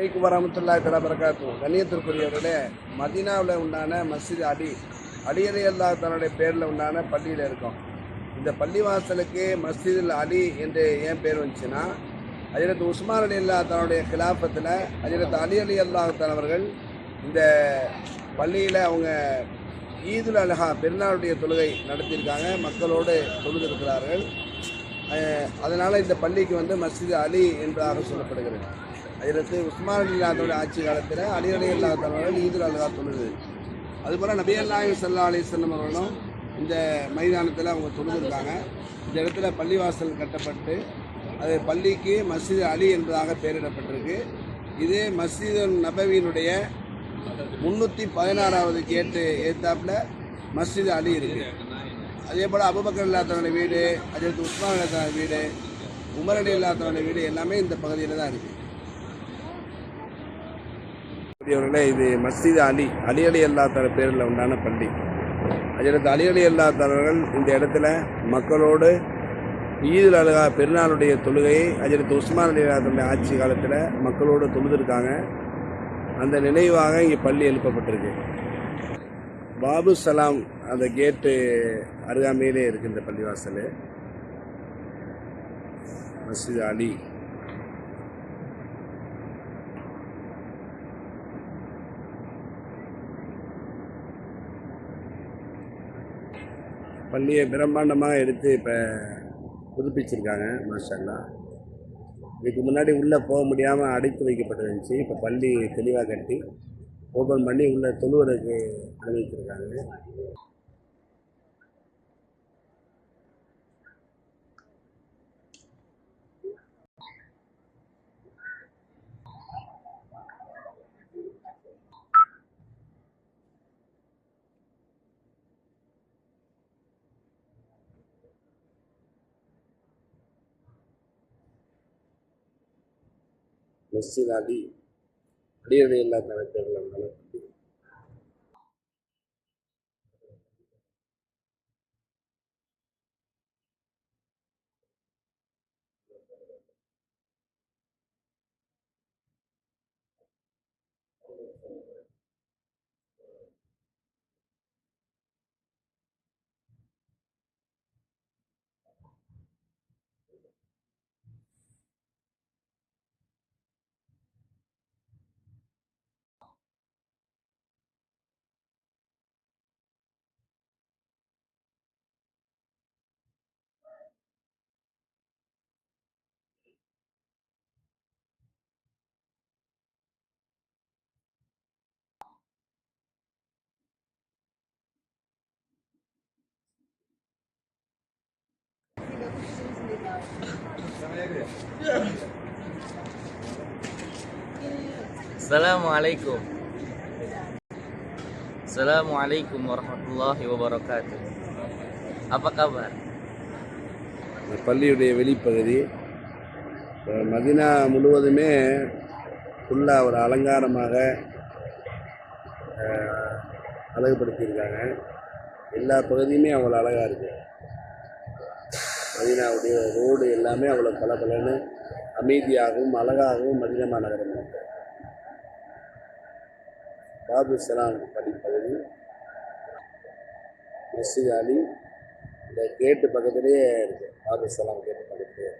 வலைக்கும் வரமத்துல்லாஹி தலா பரகாத்தும் கண்ணியத்திற்குரியவர்களே மதீனாவில் உண்டான மஸ்ஜித் அடி அடியலை அல்லா தன்னுடைய பேரில் உண்டான பள்ளியில் இருக்கும். இந்த பள்ளிவாசலுக்கு மஸ்ஜிதுல் அலி என்று ஏன் பேர் வந்துச்சுன்னா அதிரத்து உஸ்மான் அலி அல்லா தன்னுடைய கிலாஃபத்தில் அதிரத்து அலி அலி அல்லாஹான் அவர்கள் இந்த பள்ளியில் அவங்க ஈதுல் அலஹா பெருநாளுடைய தொழுகை நடத்தியிருக்காங்க மக்களோடு தொழுதிருக்கிறார்கள். அதனால் இந்த பள்ளிக்கு வந்து மஸ்ஜித் அலி என்றாக சொல்லப்படுகிறது. அதிரத்து உஸ்மான் அலி அல்லாத்தோட ஆட்சி காலத்தில் அலி அலி அல்லாத்தவர்கள் ஈதுல் அல்ஹா தொழுது. அதுபோல் நபி அல்லாஹி சல்லா அலி சொல்லம் அவர்களும் இந்த மைதானத்தில் அவங்க தொழுதுருக்காங்க. இந்த இடத்துல பள்ளிவாசல் கட்டப்பட்டு அது பள்ளிக்கு மஸ்ஜித் அலி என்பதாக பெயரிடப்பட்டிருக்கு. இது மஸ்ஜிது நபவியினுடைய முந்நூற்றி பதினாறாவது கேட்டு ஏத்தாப்பில் மஸ்ஜித் அலி இருக்கு. அதே போல் அபுபக்கர் இல்லாதவனுடைய வீடு அதே உஸ்மான் இல்லாதவனுடைய வீடு உமர் இல்லாதவனுடைய வீடு எல்லாமே இந்த பகுதியில் தான் இருக்குது அவர்களே இது மஸ்ஜித் அலி அலி அலி அல்லாத்தர பேரில் உண்டான பள்ளி. அஜரத் அலி அலி அல்லாத்தவர்கள் இந்த இடத்துல மக்களோடு ஈதுல் அலுகா பெருநாளுடைய தொழுகையை அஜரத் உஸ்மான் அலி அல்லாத்தனுடைய ஆட்சி காலத்தில் மக்களோடு தொழுதுருக்காங்க. அந்த நினைவாக இங்கே பள்ளி எழுப்பப்பட்டிருக்கு. பாபு சலாம் அந்த கேட்டு அருகாமையிலே இருக்கு இந்த பள்ளிவாசல். மஸ்ஜித் அலி. பள்ளியை பிரம்மாண்டமாக எடுத்து இப்போ புதுப்பிச்சிருக்காங்க மாஸ்டர்லாம் இதுக்கு முன்னாடி உள்ளே போக முடியாமல் அடைத்து வைக்கப்பட்டிருந்துச்சு இப்போ பள்ளி தெளிவாக கட்டி ஓப்பன் பண்ணி உள்ளே தொழுவதற்கு அனுமதிச்சிருக்காங்க. மஸ்ஜித் அலி அடியடி இல்லாத பேரில் இருந்தாலும் Assalamualaikum Assalamualaikum warahmatullahi wabarakatuh. Apa kabar? இந்த பள்ளியுடைய வெளிப்பகுதி மதினா முழுவதுமே ஃபுல்லாக ஒரு அலங்காரமாக அழகுபடுத்தியிருக்காங்க. எல்லா பகுதியுமே அவ்வளோ அழகாக இருக்குது மதினாவுடைய ரோடு எல்லாமே அவ்வளோ பளபளன்னு அமைதியாகவும் அழகாகவும் மதினமா நகரம் பாபு சலாம் படிப்பகுதி மஸ்ஜித் அலி இந்த கேட்டு பக்கத்துலேயே இருக்குது பாபு சலாம் கேட்டு பக்கத்துலேயே